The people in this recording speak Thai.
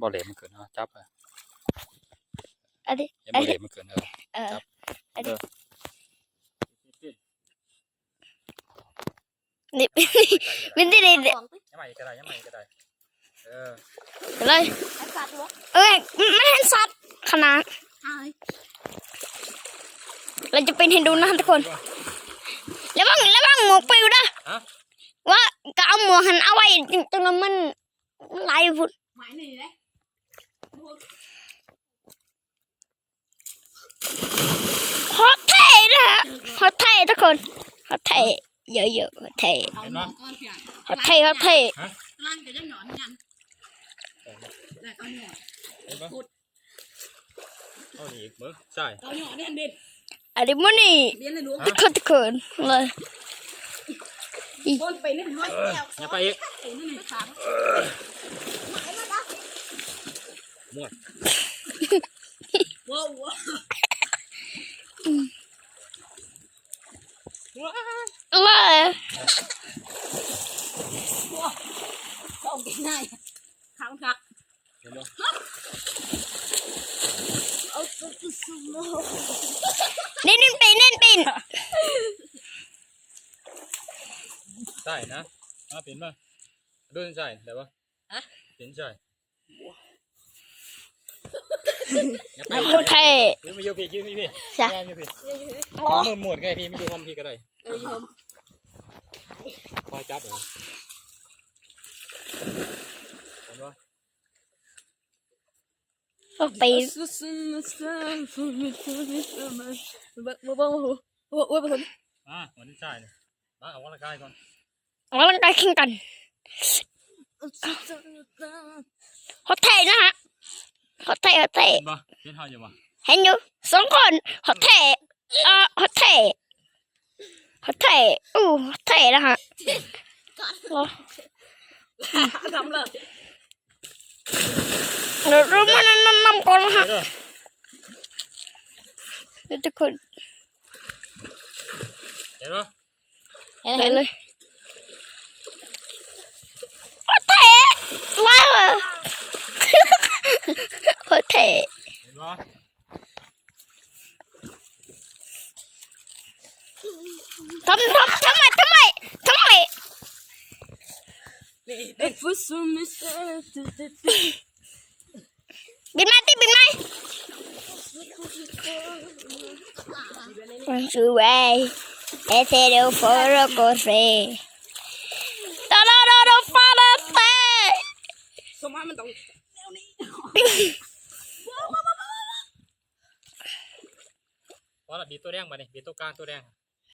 บ่เหลมมันเกินเนาะจับอะอันนี้อย่าบ่เหลมมันเกินเออเออจับอันนี้เออนี่วินที่นี่ยังไม่ก็ได้ยังไม่ก็ได้เออเลยไอ้สัตว์วะเอ้ยไม่เห็นสัตว์ขนาดหายเราจะเป็นให้ดูนะทุกคนระวังระวังหมวกปิวนะฮะว่าก็เอาหมวกหันเอาไว้จนจนมันมันไหลพุ่น ฮอตเท่นะฮะฮอตเท่ทุกคนฮอตเท่เยอะๆฮอตเท่เอาหนอนก้อนเสียฮอตเท่ฮอตเท่ร่างจะได้หนอนกันแล้วก็หนอนเห็นปะเอานี่อีกมึงใช่เอาหนอนเนี่ยเด็ดอันนี้มันนี่เบี้ยเลยรู้ทุกคนทุกคนเลยบนไปนี่ร้อยแก้วอย่าไปอีก ไอ้นี่หนึ่งครั้งมวดว้าวว้าวเลยเอาง่ายครั้งคักเห็นปะ เอาสุดสุด โลนี่นี่ปีนนี่ปีนใช่นะอะเป็นปะดูใช่ได้ปะเป็นใช่อย่าไปฮอตเท่ยืมไปยืมพี่ยืมพี่พี่จ้ะแม่ยืมพี่มือหมวดไงพี่ไม่ดูทำพี่ก็ได้เออโยมคอยจับเหรอเห็นปะก็ปีนสุดสุดสุดสุดสุดสุดบ้าบ้าบ้าโอ้โหผสมมาวันนี้ใช่เนี่ยมาเอาวันละกายก่อนออกกำลังกายแข่งกันฮอตเท่นะฮะ ฮอตเท่ฮอตเท่เห็นปะเห็นเท่าอยู่ปะเห็นอยู่สองคนฮอตเท่เอ่อฮอตเท่ฮอตเท่อู้ฮอตเท่นะฮะรอทำเลยเดี๋ยวรู้มันนั่นนำก่อนนะฮะเห็นปะเดี๋ยวทุกคนเห็นปะเห็นเลยฮอตเท่ว้าวฮอตเท่ เห็นปะ ทำทำทำไมทำไมทำไม เอ็กซ์ซูมิ สเตอร์บินมาที่บินมา su vai e se lo foro così da da da da fa da te สมมติมันต้องแนวนี้ พอ ละบีบตัวแดงมาเนี่ยบีบตัวกลางตัวแดง